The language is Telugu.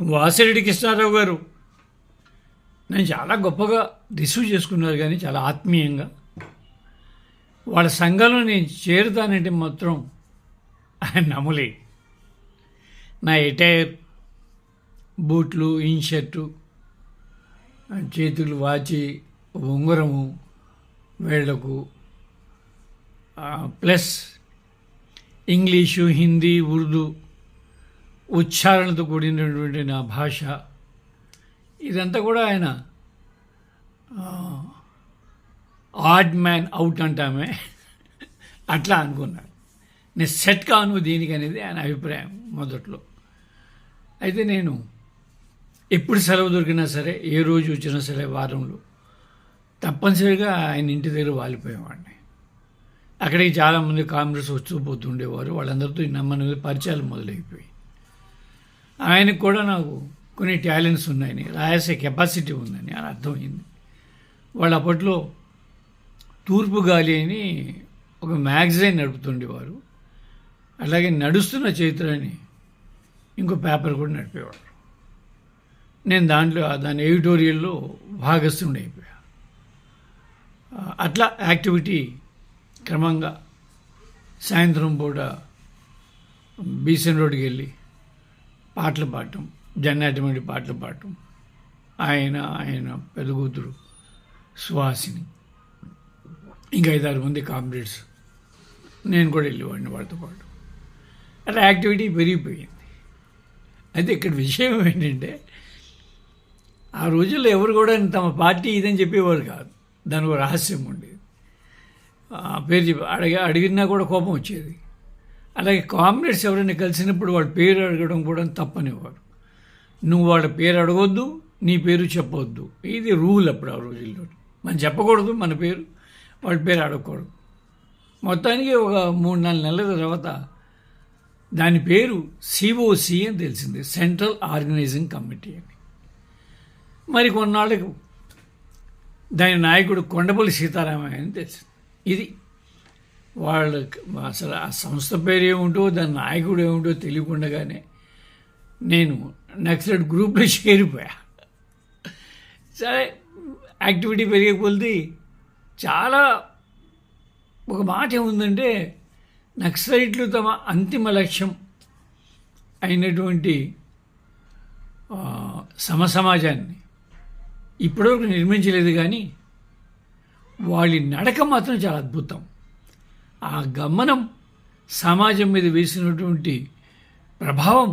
వాసిరెడ్డి కృష్ణారావు గారు. నేను చాలా గొప్పగా రిసీవ్ చేసుకున్నారు కానీ చాలా ఆత్మీయంగా. వాళ్ళ సంఘంలో నేను చేరుతానంటే మాత్రం ఆయన నమ్మలే. నా ఎటైర్ బూట్లు ఇన్షర్టు చేతులు వాచి ఉంగరము వేళ్ళకు ప్లస్ ఇంగ్లీషు హిందీ ఉర్దూ ఉచ్చారణతో కూడినటువంటి నా భాష. ఇదంతా కూడా ఆయన ఆడ్ మ్యాన్ అవుట్ అంటామే. అట్లా అనుకున్నాడు. నేను సెట్ కాను దీనికి అనేది ఆయన అభిప్రాయం మొదట్లో. అయితే నేను ఎప్పుడు సెలవు దొరికినా సరే ఏ రోజు వచ్చినా సరే వారంలో తప్పనిసరిగా ఆయన ఇంటి దగ్గర వాలిపోయేవాడిని. అక్కడికి చాలామంది కాంగ్రెస్ వస్తూ పోతుండేవారు వాళ్ళందరితో నమ్మని పరిచయాలు మొదలైపోయి ఆయనకు కూడా నాకు కొన్ని టాలెంట్స్ ఉన్నాయని రాయాసే కెపాసిటీ ఉందని అని అర్థమైంది. వాళ్ళు అప్పట్లో తూర్పు గాలి అని ఒక మ్యాగజైన్ నడుపుతుండేవారు. అలాగే నడుస్తున్న చైత్ర అని ఇంకో పేపర్ కూడా నడిపేవాడు నేను దాంట్లో దాని ఎడిటోరియల్లో భాగస్థుడి అయిపోయా. అట్లా యాక్టివిటీ క్రమంగా సాయంత్రం పూట బీసెన్ రోడ్కి వెళ్ళి పాటలు పాడటం జన్నాటమంటి పాటలు పాడటం. ఆయన ఆయన పెద్ద కూతురు సుహాసిని. ఇంకా ఐదారు మంది కామ్రేడ్స్. నేను కూడా వెళ్ళేవాడిని వాళ్ళతో పాటు. అట్లా యాక్టివిటీ పెరిగిపోయింది. అయితే ఇక్కడ విషయం ఏంటంటే ఆ రోజుల్లో ఎవరు కూడా తమ పార్టీ ఇదని చెప్పేవారు కాదు. దాని రహస్యం ఉండేది. పేరు చెప్పి అడిగి అడిగినా కూడా కోపం వచ్చేది. అలాగే కామ్రేడ్స్ ఎవరైనా కలిసినప్పుడు వాళ్ళ పేరు అడగడం కూడా తప్పనివాడు నువ్వు వాళ్ళ పేరు అడగొద్దు నీ పేరు చెప్పవద్దు ఇది రూల్ అప్పుడు ఆ రోజుల్లో. మనం చెప్పకూడదు మన పేరు వాళ్ళ పేరు అడగకూడదు. మొత్తానికి ఒక మూడు నాలుగు నెలల తర్వాత దాని పేరు సిఓసి అని తెలిసింది సెంట్రల్ ఆర్గనైజింగ్ కమిటీ అని. మరి కొన్నాళ్ళకు దాని నాయకుడు కొండపల్లి సీతారామయ్య అని తెలిసింది. ఇది వాళ్ళకి అసలు ఆ సంస్థ పేరు ఏముంటో దాని నాయకుడు ఏముంటో తెలియకుండానే నేను నక్సలైట్ గ్రూప్లో చేరిపోయా. సరే యాక్టివిటీ పెరిగిపోతుంది చాలా ఒక మాట ఏముందంటే నక్సలైట్లు తమ అంతిమ లక్ష్యం అయినటువంటి సమ సమసమాజాన్ని ఇప్పటివరకు నిర్మించలేదు కానీ వాళ్ళ నడక మాత్రం చాలా అద్భుతం. ఆ గమనం సమాజం మీద వేసినటువంటి ప్రభావం